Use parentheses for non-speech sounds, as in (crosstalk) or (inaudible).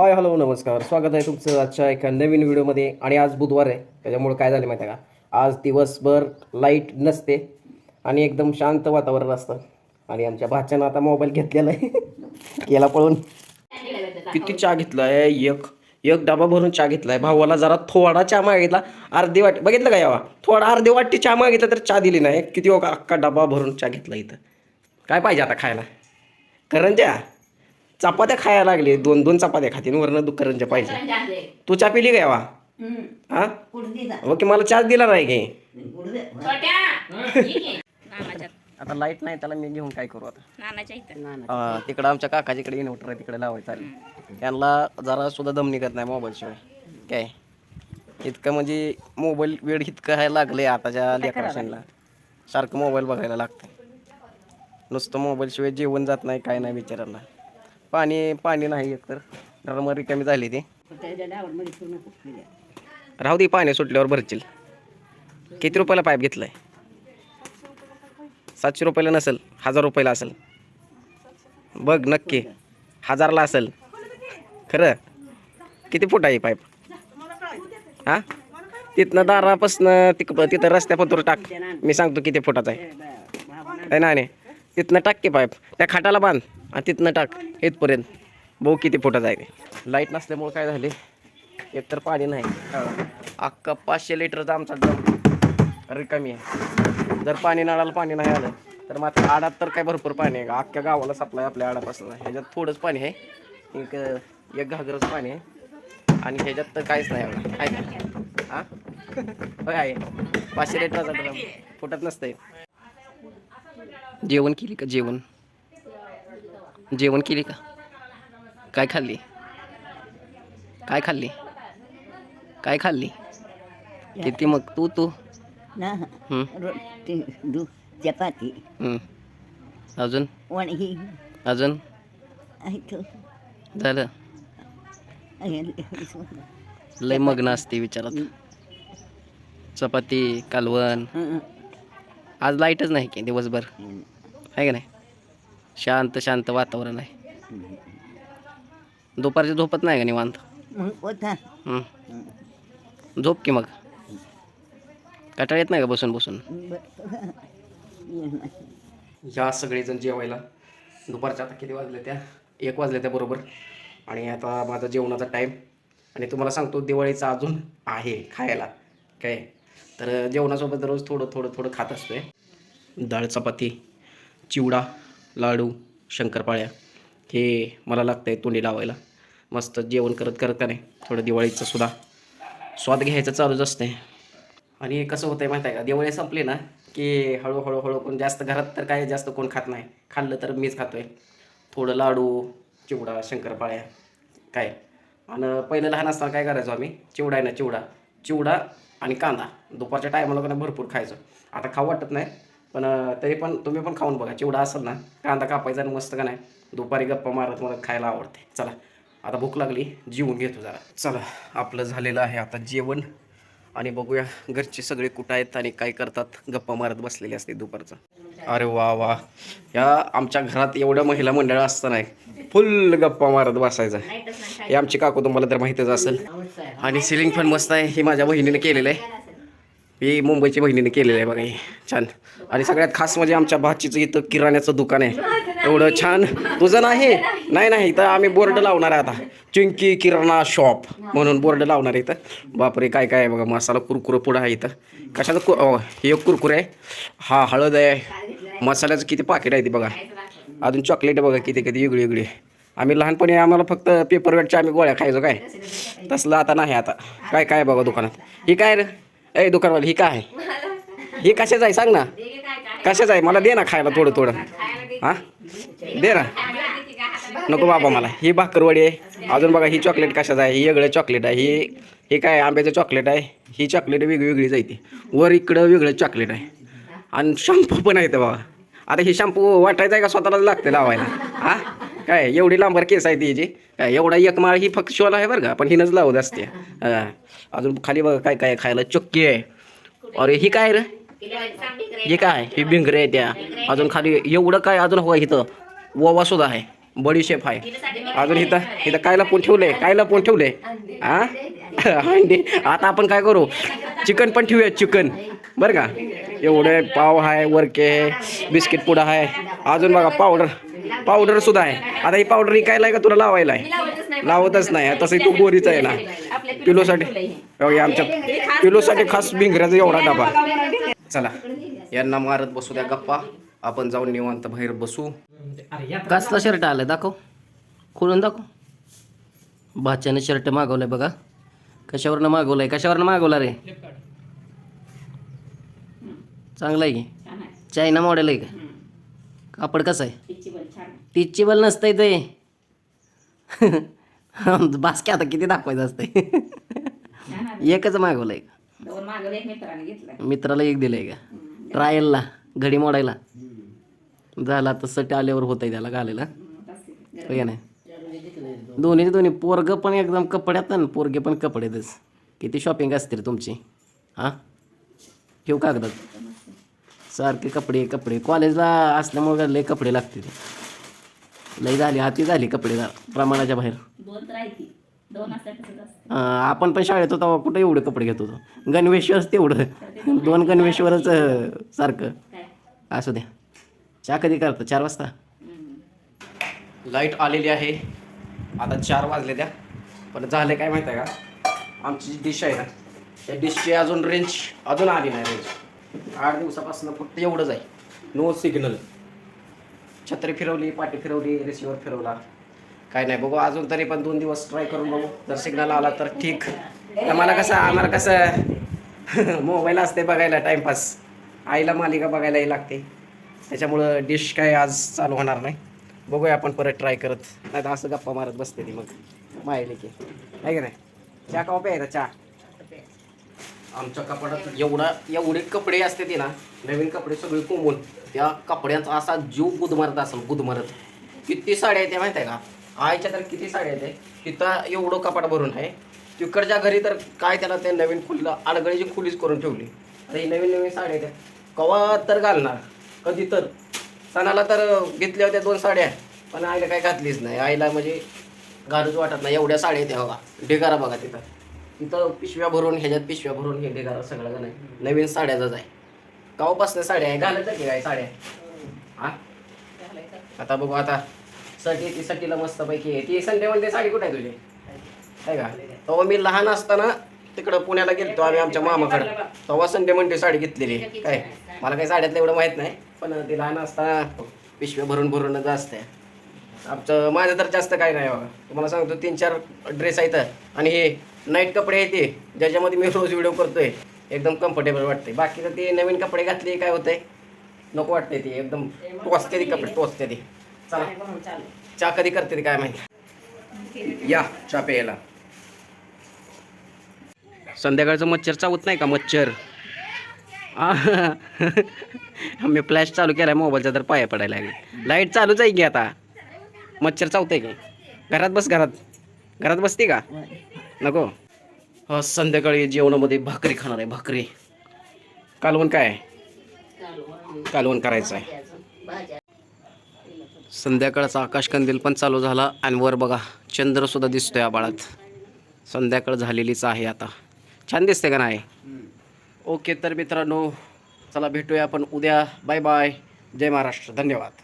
Hi hello नमस्कार. स्वागत आहे तुमचं आजच्या एका नवीन व्हिडिओमध्ये. आणि आज बुधवार आहे. त्याच्यामुळे काय झालं माहिती आहे का? आज दिवसभर लाइट नसते आणि एकदम शांत वातावरण असतं. आणि आमच्या भाच्यानं आता मोबाईल घेतलेला आहे. (laughs) केला पळून. किती चहा घेतला आहे एक. एक डबा भरून चहा घेतलाय. भावाला जरा थोडा चहा मागितला अर्धी वाटी बघितलं का यावा? थोडा अर्धी वाटी चहा मागितला तर चहा दिली नाही. किती हो अख्खा डबा भरून चहा घेतला इथं? काय पाहिजे आता खायला? करंज्या? चपात्या खायला लागले. दोन दोन चपात्या खातीन वरनं दु करंज्या पाहिजे. तू चहा पिली का यावा? हा? ओके मला चहा दिला नाही की. आता लाइट नाही त्याला मी घेऊन काय करू आता? हा, तिकडं आमच्या काकाजीकडे इन्व्हर्टर आहे तिकडे लावायचं आले त्यांना जरा सुद्धा दम निघत नाही मोबाईल शिवाय. काय? इतकं म्हणजे मोबाईल वेळ इतकं आहे लागले आताच्या लेकराशांना सारखं मोबाईल बघायला लागतं नुसतं मोबाईल शिवाय जेवण जात नाही काय नाही विचारायला पाणी पाणी नाही एक तर. ड्रम रिकामी झाली ती. राहू दे पाणी सुटल्यावर भरतील किती रुपयाला पाईप घेतलाय? सातशे रुपयाला नसेल हजार रुपयाला असेल. बघ नक्की हजारला असेल. खरं? किती फूट आहे पाईप? हा? तिथनं दारापासनं तिक तिथं रस्त्यापासून टाक. मी सांगतो किती फुटाचा आहे. नाही ना तिथनं टाक की पाईप. त्या खाटाला बांध आणि तिथनं टाक इथपर्यंत. भाऊ किती फुटं आहे लाइट नसल्यामुळं काय झाले? एकतर पाणी नाही. अख्खा पाचशे लिटरचा आमचा डब रिकामी आहे. जर पाणी नळाला पाणी नाही आलं तर मात्र आडात तर काय भरपूर पाणी आहे. अख्ख्या गावाला सप्लाय आपल्या आडापासून ह्याच्यात थोडंच पाणी आहे. एक एक घागरच पाणी आहे. आणि ह्याच्यात तर काहीच नाही एवढं. आहे का? होय आहे. पाचशे लिटरचा डब फुटत नसतंय. जेवण केली का? जेवण. जेवण केली का? काय खाल्ली? काय खाल्ली? काय खाल्ली? किती मग? तू तू. ना रोटी दू चपाती. अजून? अजून? झालं. लय मग्न असते विचारात. चपाती कालवण. आज लाईटच नाही की दिवसभर? आहे का नाही? शांत शांत वातावरण आहे. दुपारची झोपत नाही का निवांत? हं. झोप की मग? कटाळ येत नाही का बसून बसून? या सगळेजण जेवायला. दुपारच्या आता किती वाजले त्या? एक वाजले त्या बरोबर. आणि आता माझा जेवणाचा टाईम आणि तुम्हाला सांगतो दिवाळीचा अजून आहे खायला. काय? तर जेवणासोबत रोज थोडं थोडं थोडं खात असतोय. डाळ चपाती चिवडा लाडू शंकरपाळ्या हे मला लागतं आहे तोंडी लावायला. मस्त जेवण करत करत का नाही थोडं दिवाळीचं सुद्धा स्वाद घ्यायचं चालूच असते आणि कसं होतं आहे माहीत आहे का? दिवाळी संपली ना की हळूहळू हळू कोण जास्त घरात तर काय जास्त कोण खात नाही. खाल्लं तर मीच खातो आहे थोडं लाडू चिवडा शंकरपाळ्या काय? आणि पहिलं लहान असताना काय करायचो आम्ही? चिवडा आहे ना चिवडा. चिवडा आणि कांदा. दुपारच्या टायमाला पण भरपूर खायचो. आता खाऊ वाटत नाही. पण तरी पण तुम्ही पण खाऊन बघा चिवडा असेल ना कांदा कापायचा आणि मस्त का नाही दुपारी गप्पा मारत मला खायला आवडते. चला आता भूक लागली जेवून घेतो जरा. चला आपलं झालेलं आहे आता जेवण. आणि बघूया घरचे सगळे कुठं आहेत आणि काय करतात गप्पा मारत बसलेले असते दुपारचं. अरे वा वा. या आमच्या घरात एवढं महिला मंडळ असताना फुल गप्पा मारत बसायचं. हे आमची काकू तुम्हाला तर माहीतच असेल. आणि सिलिंग फॅन मस्त आहे हे माझ्या बहिणीने केलेलं आहे. ही मुंबईची बहिणीने केलेलं आहे बघा हे. छान. आणि सगळ्यात खास म्हणजे आमच्या भाचीचं इथं किराण्याचं दुकान आहे. एवढं छान. तुझं नाही? नाही नाही. इथं आम्ही बोर्ड लावणार आहे आता. चिंकी किराणा शॉप म्हणून बोर्ड लावणार आहे इथं. बापरे काय काय आहे बघा? मसाला कुरकुरं पुढं आहे इथं. कशाचं कु हे एक कुरकुरे आहे. हा हळद आहे. मसाल्याचं किती पाकिट आहे ते बघा. अजून चॉकलेट बघा किती किती वेगळी वेगळी. आम्ही लहानपणी आम्हाला फक्त पेपरवेटच्या आम्ही गोळ्या खायचो काय? तसलं आता नाही आता. काय काय बघा दुकानात? ही काय रे? ए दुकानवाली ही काय? हे ही कशाच आहे? सांग ना. कशाच आहे? मला दे ना खायला थोडं थोडं. हां? दे ना. नको बाबा मला. ही भाकरवडी आहे. अजून बघा ही चॉकलेट कशाचं आहे? ही वेगळं चॉकलेट आहे. ही हे काय आंब्याचं चॉकलेट आहे? ही चॉकलेट वेगळी वेगळी जायते वर इकडं वेगळं चॉकलेट आहे. आणि शॅम्पू पण आहे ते बाबा आता हे शॅम्पू वाटायचं आहे का स्वतःलाच लागते लावायला? हां? काय एवढी लांबर केस आहे ती काय एवढा एक माळ ही फक्त शोला आहे बरं का पण हिनंच लावत असते. अजून खाली बघा काय काय खायला चक्की आहे. अरे ही काय रे? हे काय ही भिंगरे आहे त्या. अजून खाली एवढं काय अजून हवं इथं? ओवा सुद्धा आहे. बडीशेप आहे. अजून इथं इथं काय लपून ठेवलंय काय लपून ठेवलंय हा अंडी. आता आपण काय करू? चिकन पण ठेवूया चिकन. बरं का? एवढे पाव आहे वरके आहे बिस्किट पुडा आहे. अजून बघा पावडर. पावडर सुद्धा आहे. आता ही पावडर विकायला आहे का तुला लावायला आहे? लावतच नाही. तसं तू गोरीच आहे ना. पिलोसाठी हो, आमच्या पिलोसाठी खास भिंगऱ्याचा एवढा डबा. चला यांना मारत बसू द्या गप्पा. आपण जाऊन निवांत बाहेर बसू. कसला शर्ट आलाय दाखव. खोलून दाखव. भाच्याने शर्ट मागवलाय बघा. कशावरनं मागवलाय? कशावरनं मागवला रे? चांगला आहे की? चायना मॉडेल आहे का? कापड कसं आहे? तीसची बल नसतंय ते. (laughs) बासकी आता किती दाखवायचं असतंय. (laughs) एकच मागवलंय. का दोन मागवले एक मित्राला एक दिलंय का? ट्रायलला घडी मोडायला. झाला तर सट आल्यावर होत आहे त्याला घालायला. का नाही? दोन्हीचे दोन्ही. पोरग पण एकदम कपड्यात आणि पोरगे पण कपड्यातच. किती शॉपिंग असते रे तुमची? हां? ठेव कागदात. सारखे कपडे कपडे. कॉलेजला असल्यामुळे लय कपडे लागते लय झाली हाती झाली कपडे प्रमाणाच्या बाहेर. दोन तर आहे ती दोन असतात तसंच असतं. अं, आपण पण शाळेत होतो तेव्हा कुठं एवढे कपडे घेत होतो? गणवेशवरच तेवढं दोन गणवेशवरच अं, सारखं. काय? असू द्या. चहा कधी करता? चार वाजता? लाइट आलेली आहे. आता चार वाजले द्या. पण झाले काय माहिती आहे का? आमची जी डिश आहे ना त्या डिशची अजून रेंज अजून आली नाही रेंज आठ दिवसापासून फक्त एवढंच आहे. नो सिग्नल छत्री फिरवली पाठी फिरवली रिसिव्हर फिरवला. काय नाही बघू अजून तरी पण दोन दिवस ट्राय करून बघू. जर सिग्नल आला तर ठीक. आम्हाला कसं आम्हाला कसं (laughs) मोबाईल असते बघायला टाईमपास आईला मालिका बघायलाही लागते. त्याच्यामुळं डिश काय आज चालू होणार नाही. बघूया आपण परत ट्राय करत. नाही तर असं गप्पा मारत बसते ती मग. मायले की. आहे का नाही? चहा का प्यायचा चहा. आमच्या कपड्यात एवढा एवढे कपडे असते ते ना नवीन कपडे सगळे कोंबून. त्या कपड्यांचा असा जीव गुदमरत असेल गुदमरत. किती साड्या आहेत त्या माहिती आहे का? आईच्या तर किती साड्या आहेत तिथं एवढं कपाट भरून आहे. तिकडच्या घरी तर काय त्याला ते नवीन खुलीला अडगळीची खुलीच करून ठेवली. आता ही नवीन नवीन साड्या आहेत कवा तर घालणार कधी तर. सणाला तर घेतल्या होत्या दोन साड्या पण आईला काय घातलीच नाही. आईला म्हणजे घालूच वाटत नाही. एवढ्या साड्या आहेत बघा. ढिगारा बघा तिथं. तिथं पिशव्या भरून ह्याच्यात पिशव्या भरून हे करा सगळं का नाही नवीन साड्याचाच आहे. कावपासनं साड्या आहे. घालायचं की काय साड्या? हा? आता बघू आता. सटी ती सटीला मस्तपैकी आहे. ती संडे म्हणते साडी कुठे आहे तुझी? आहे का? तेव्हा मी लहान असताना तिकडं पुण्याला गेलतो आम्ही आमच्या मामाकडं. तेव्हा संडे मंडे साडी घेतलेली. काय? मला काही साड्यातलं एवढं माहीत नाही. पण ती लहान असताना पिशव्या भरून भरून जास्त आहे आमचं माझं तर जास्त काय नाही बघा तुम्हाला सांगतो तीन चार ड्रेस आहेत. आणि हे नाईट कपडे आहेत ते ज्याच्यामध्ये मी रोज व्हिडिओ करतोय. एकदम कम्फर्टेबल वाटते बाकी तर ते नवीन कपडे घातले काय होतंय? नको वाटते ते एकदम टोचते ते कपडे टोचते ते. चला. चहा कधी करते ते काय माहिती? या चहा प्यायला. संध्याकाळचं मच्छर चावत नाही का मच्छर? मी फ्लॅश चालू केलाय मोबाईलचा तर पाया पडायला लागले. लाइट चालूच आहे की आता? मच्छर चावतंय की? घरात बस घरात. घरात बसते का? नको. हो संध्याकाळी जेवणामध्ये भाकरी खाणार आहे भाकरी. कालवण काय कालवण करायचं आहे. संध्याकाळचा आकाशकंदील पण चालू झाला आणि वर बघा चंद्रसुद्धा दिसतोय आबाळात संध्याकाळ झालेलीच आहे आता. छान दिसते का नाही? ओके तर मित्रांनो चला भेटूया आपण उद्या. Bye bye. जय महाराष्ट्र. धन्यवाद.